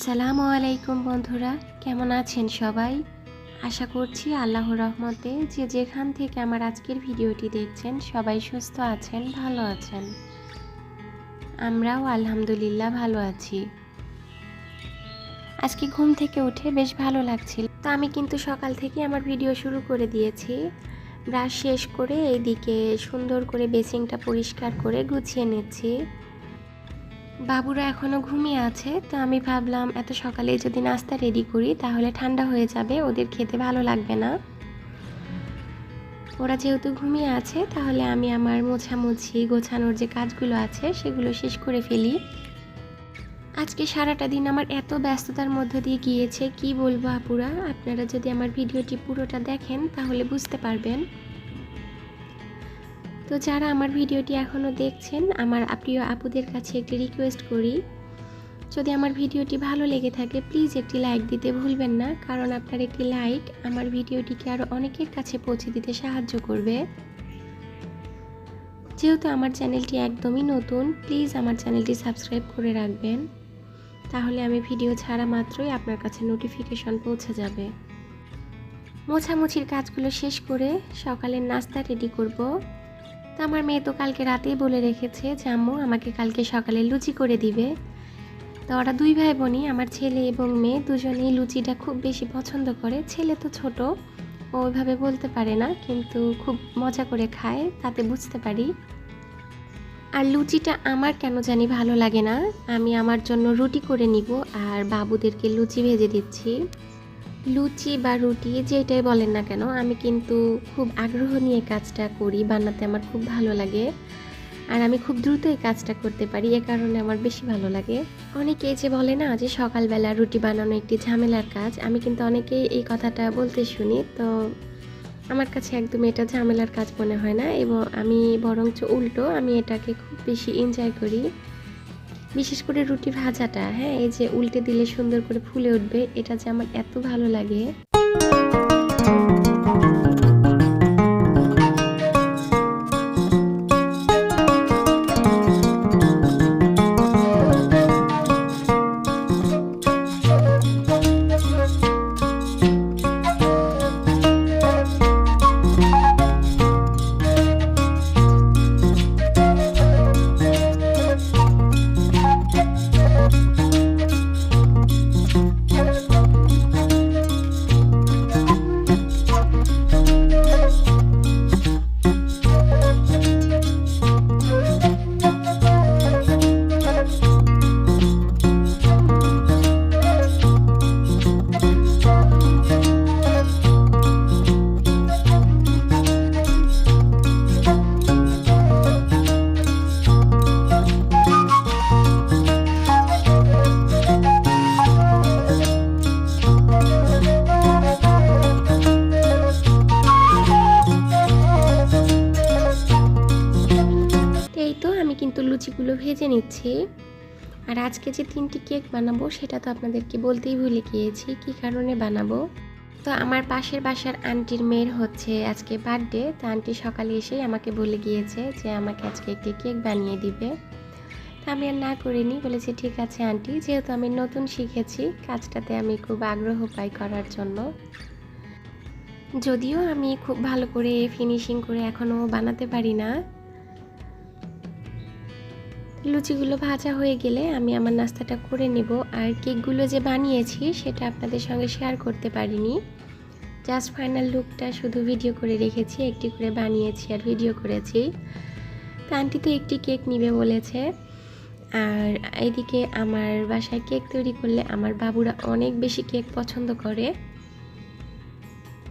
আসসালামু আলাইকুম বন্ধুরা, কেমন আছেন সবাই? আশা করছি আল্লাহ রহমতে যে যেখান থেকে আমার আজকের ভিডিওটি দেখছেন, সবাই সুস্থ আছেন, ভালো আছেন। আমরাও আলহামদুলিল্লাহ ভালো আছি। আজকে ঘুম থেকে উঠে বেশ ভালো লাগছিল। তো আমি কিন্তু সকাল থেকে আমার ভিডিও শুরু করে দিয়েছি। ব্রাশ শেষ করে এইদিকে সুন্দর করে বেসিংটা পরিষ্কার করে গুছিয়ে নিচ্ছি। বাবুরা এখনও ঘুমিয়ে আছে, তো আমি ভাবলাম এত সকালে যদি নাস্তা রেডি করি, তাহলে ঠান্ডা হয়ে যাবে, ওদের খেতে ভালো লাগবে না। ওরা যেহেতু ঘুমিয়ে আছে, তাহলে আমি আমার মোছামুছি, গোছানোর যে কাজগুলো আছে, সেগুলো শেষ করে ফেলি। আজকে সারাটা দিন আমার এত ব্যস্ততার মধ্য দিয়ে গিয়েছে, কি বলব আপুরা? আপনারা যদি আমার ভিডিওটি পুরোটা দেখেন, তাহলে বুঝতে পারবেন। তো যারা আমার ভিডিওটি এখনও দেখছেন, আমার প্রিয় আপুদের কাছে একটি রিকোয়েস্ট করি। যদি আমার ভিডিওটি ভালো লেগে থাকে প্লিজ একটি লাইক দিতে ভুলবেন না, কারণ আপনার একটি লাইক আমার ভিডিওটিকে আরও অনেকের কাছে পৌঁছে দিতে সাহায্য করবে। যেহেতু আমার চ্যানেলটি একদমই নতুন প্লিজ আমার চ্যানেলটি সাবস্ক্রাইব করে রাখবেন। তাহলে আমি ভিডিও ছাড়া মাত্রই আপনার কাছে নোটিফিকেশন পৌঁছে যাবে। মোছামুছির কাজগুলো শেষ করে সকালের নাস্তা রেডি করব। আমার মেয়ে তো কালকে রাতেই বলে রেখেছে যে, আম্মু, আমাকে কালকে সকালে লুচি করে দিবে। তো ওরা দুই ভাই বোনই আমার ছেলে এবং মেয়ে, দুজনেই লুচিটা খুব বেশি পছন্দ করে। ছেলে তো ছোট ওইভাবে বলতে পারে না, কিন্তু খুব মজা করে খায়, তাতে বুঝতে পারি। আর লুচিটা আমার কেন জানি ভালো লাগে না, আমি আমার জন্য রুটি করে নিব, আর বাবুদেরকে লুচি ভেজে দিচ্ছি। লুচি বা রুটি যেটাই বলেন না কেন, আমি কিন্তু খুব আগ্রহ নিয়ে কাজটা করি, বানাতে আমার খুব ভালো লাগে। আর আমি খুব দ্রুত এই কাজটা করতে পারি, এ কারণে আমার বেশি ভালো লাগে। অনেকে যে বলে না যে সকালবেলা রুটি বানানো একটি ঝামেলার কাজ, আমি কিন্তু অনেকেই এই কথাটা বলতে শুনি, তো আমার কাছে একদম এটা ঝামেলার কাজ মনে হয় না, এবং আমি বরঞ্চ উল্টো, আমি এটাকে খুব বেশি এনজয় করি। বিশেষ করে রুটি ভাজাটা হ্যাঁ এই যে উল্টে দিলে সুন্দর করে ফুলে উঠবে, এটা যে আমার এত ভালো লাগে। কিন্তু ভেজে নিচ্ছি। আর আজকে যে তিনটি কেক বানাবো, সেটা তো আপনাদেরকে বলতেই ভুলে গিয়েছি, কি কারণে বানাবো? তো আমার পাশের বাসার আন্টির মেয়ের হচ্ছে আজকে বার্থডে, তো আন্টি সকালে এসেই আমাকে বলে গিয়েছে যে আমাকে আজকে একটি কেক বানিয়ে দিবে। তা আমি আর না করিনি বলেছি, ঠিক আছে আন্টি, যেহেতু আমি নতুন শিখেছি, কাজটাতে আমি খুব আগ্রহ পাই করার জন্য। যদিও আমি খুব ভালো করে ফিনিশিং করে এখনও বানাতে পারি না লুচিগুলো ভাজা হয়ে গেলে আমি আমার নাস্তাটা করে নেব আর কেকগুলো যে বানিয়েছি সেটা আপনাদের সঙ্গে শেয়ার করতে পারিনি। জাস্ট ফাইনাল লুকটা শুধু ভিডিও করে রেখেছি, একটি করে বানিয়েছি আর ভিডিও করেছি। তো আন্টি তো একটি কেক নিবে বলেছে। আর এইদিকে আমার বাসায় কেক তৈরি করলে আমার বাবুরা অনেক বেশি কেক পছন্দ করে।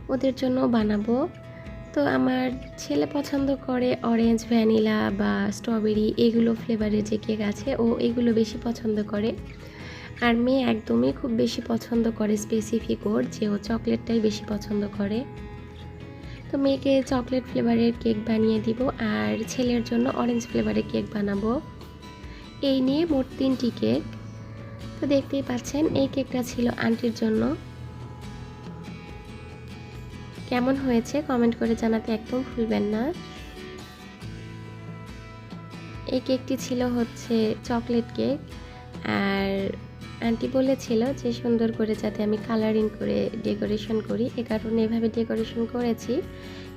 ওদের জন্য বানাবো। তো আমার ছেলে পছন্দ করে অরেঞ্জ ভ্যানিলা বা স্ট্রবেরি এগুলো ফ্লেভারের যে কেক আছে, ও এগুলো বেশি পছন্দ করে। আর মেয়ে একদমই খুব বেশি পছন্দ করে স্পেসিফিক ওর, যে ও চকলেটটাই বেশি পছন্দ করে। তো মেয়েকে চকলেট ফ্লেভারের কেক বানিয়ে দিব, আর ছেলের জন্য অরেঞ্জ ফ্লেভারের কেক বানাবো। এই নিয়ে মোট তিনটি কেক তো দেখতেই পাচ্ছেন, এই কেকটা ছিল আন্টির জন্য। কেমন হয়েছে কমেন্ট করে জানাতে একদম ভুলবেন না। এই কেকটি ছিল হচ্ছে চকলেট কেক আর আন্টি বলেছিল যে সুন্দর করে যাতে আমি কালারিং করে ডেকোরেশন করি, এ কারণে এভাবে ডেকোরেশন করেছি।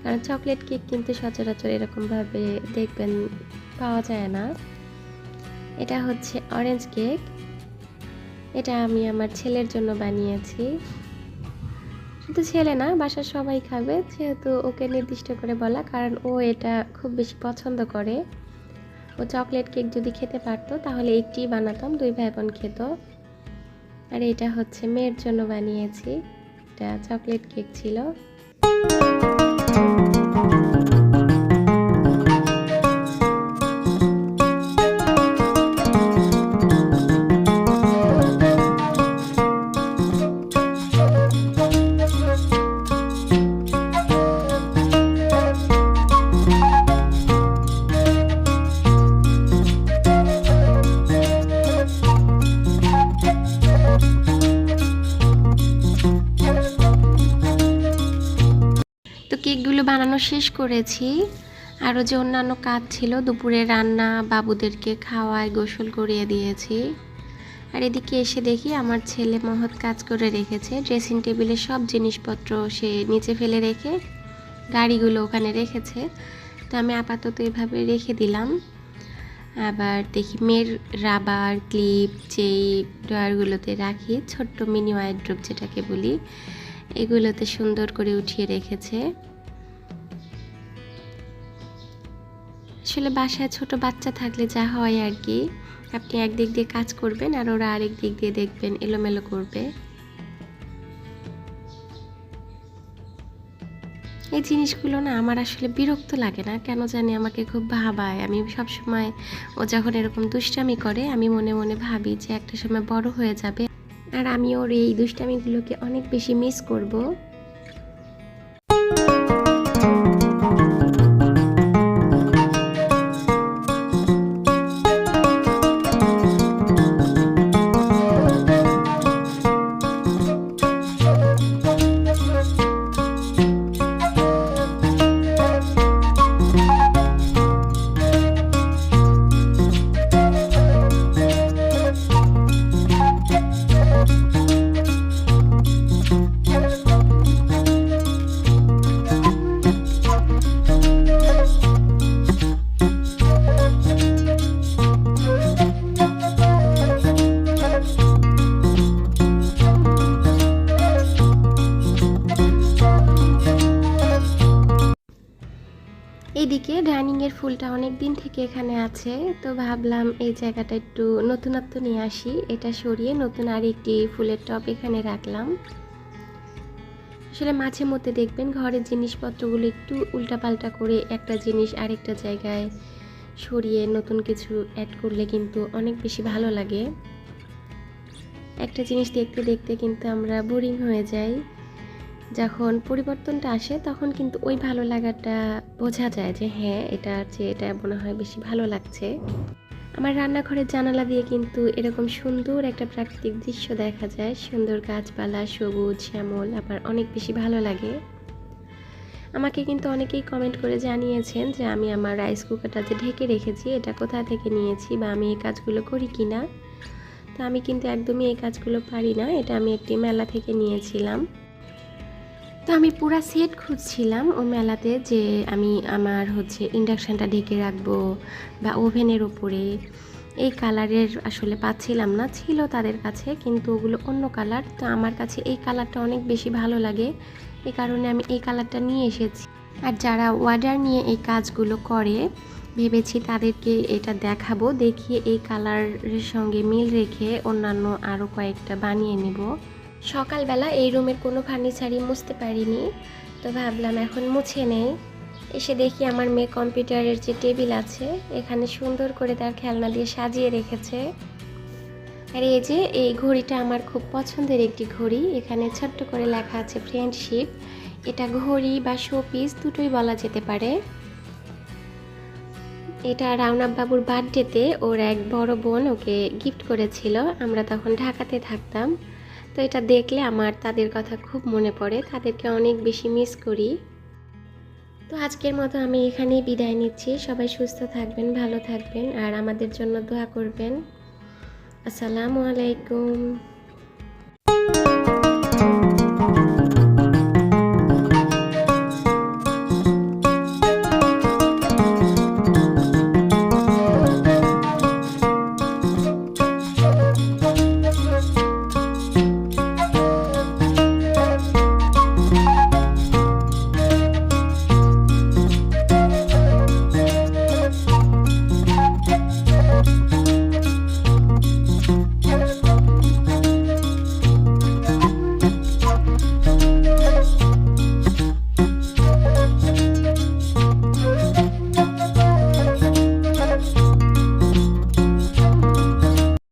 কারণ চকলেট কেক কিন্তু সচরাচর এরকমভাবে দেখবেন পাওয়া যায় না। এটা হচ্ছে অরেঞ্জ কেক। এটা আমি আমার ছেলের জন্য বানিয়েছি। শুধু ছেলে না, বাসার সবাই খাবে, যেহেতু ওকে নির্দিষ্ট করে বলা, কারণ ও এটা খুব বেশি পছন্দ করে। ও চকলেট কেক যদি খেতে পারতো, তাহলে একটি বানাতাম, দুই ভাই বোন খেত। আর এটা হচ্ছে মেয়ের জন্য বানিয়েছি, এটা চকলেট কেক ছিল। কেকগুলো বানানো শেষ করেছি। আরও যে অন্যান্য কাজ ছিল, দুপুরে রান্না, বাবুদেরকে খাওয়ায় গোসল করিয়ে দিয়েছি। আর এদিকে এসে দেখি আমার ছেলে মহৎ কাজ করে রেখেছে। ড্রেসিং টেবিলে সব জিনিসপত্র সে নিচে ফেলে রেখে গাড়িগুলো ওখানে রেখেছে। তো আমি আপাতত এভাবে রেখে দিলাম। আবার দেখি মেয়ের রাবার, ক্লিপ, যেই ড্রয়ারগুলোতে রাখি, ছোট্ট মিনি ওয়াইড্রোপ যেটাকে বলি, এগুলোতে সুন্দর করে উঠিয়ে রেখেছে। আসলে বাসায় ছোট বাচ্চা থাকলে যা হয় আর কি। আপনি একদিক দিয়ে কাজ করবেন আর ওরা আরেক দিক দিয়ে দেখবেন, এলোমেলো করবে। এই জিনিসগুলো না আমার আসলে বিরক্ত লাগে না। কেন জানি আমাকে খুব ভাবায়। আমি সবসময় ও যখন এরকম দুষ্টামি করে, আমি মনে মনে ভাবি যে একটা সময় বড় হয়ে যাবে। আর আমি ওর এই দুষ্টামিগুলোকে অনেক বেশি মিস করব। এইদিকে ডাইনিংয়ের ফুলটা অনেক দিন থেকে এখানে আছে, তো ভাবলাম এই জায়গাটা একটু নতুনত্ব নিয়ে আসি। এটা সরিয়ে নতুন আর একটি ফুলের টব এখানে রাখলাম। আসলে মাঝে মধ্যে দেখবেন ঘরের জিনিসপত্রগুলো একটু উল্টাপাল্টা করে একটা জিনিস আরেকটা জায়গায় সরিয়ে নতুন কিছু অ্যাড করলে কিন্তু অনেক বেশি ভালো লাগে। একটা জিনিস দেখতে দেখতে কিন্তু আমরা বোরিং হয়ে যাই। যখন পরিবর্তনটা আসে, তখন কিন্তু ওই ভালো লাগাটা বোঝা যায় যে হ্যাঁ এটা যে, এটা মনে হয় বেশি ভালো লাগছে। আমার রান্নাঘরের জানালা দিয়ে কিন্তু এরকম সুন্দর একটা প্রাকৃতিক দৃশ্য দেখা যায়। সুন্দর গাছপালা, সবুজ, শ্যামল আমার অনেক বেশি ভালো লাগে। আমাকে কিন্তু অনেকেই কমেন্ট করে জানিয়েছেন যে, আমি আমার রাইস কুকারটা যে ঢেকে রেখেছি, এটা কোথা থেকে নিয়েছি বা আমি এই কাজগুলো করি কি না তো আমি কিন্তু একদমই এই কাজগুলো পারি না। এটা আমি একটি মেলা থেকে নিয়েছিলাম। তো আমি পুরা সেট খুঁজছিলাম ও মেলাতে যে আমি আমার হচ্ছে ইন্ডাকশানটা ঢেকে রাখব বা ওভেনের ওপরে এই কালারের আসলে পাচ্ছিলাম না, ছিল তাদের কাছে, কিন্তু ওগুলো অন্য কালার তো আমার কাছে এই কালারটা অনেক বেশি ভালো লাগে এই কারণে আমি এই কালারটা নিয়ে এসেছি। আর যারা অর্ডার নিয়ে এই কাজগুলো করে, ভেবেছি তাদেরকে এটা দেখাবো, দেখিয়ে এই কালারের সঙ্গে মিল রেখে অন্যান্য আরও কয়েকটা বানিয়ে নেব। সকালবেলা এই রুমের কোনো ফার্নিচারই মুছতে পারিনি, তো ভাবলাম এখন মুছে নেই। এসে দেখি আমার মেয়ে কম্পিউটারের যে টেবিল আছে, এখানে সুন্দর করে তার খেলনা দিয়ে সাজিয়ে রেখেছে। আর এই যে, এই ঘড়িটা আমার খুব পছন্দের একটি ঘড়ি, এখানে ছোট্ট করে লেখা আছে ফ্রেন্ডশিপ এটা ঘড়ি বা শোপিস দুটোই বলা যেতে পারে। এটা রাউনাব বাবুর বার্থডেতে ওর এক বড় বোন ওকে গিফট করেছিল, আমরা তখন ঢাকাতে থাকতাম। তো এটা দেখলে আমার তাদের কথা খুব মনে পড়ে। তাদেরকে অনেক বেশি মিস করি। তো আজকের মতো আমি এখানেই বিদায় নিচ্ছি। সবাই সুস্থ থাকবেন, ভালো থাকবেন, আর আমাদের জন্য দোয়া করবেন। আসসালামু আলাইকুম।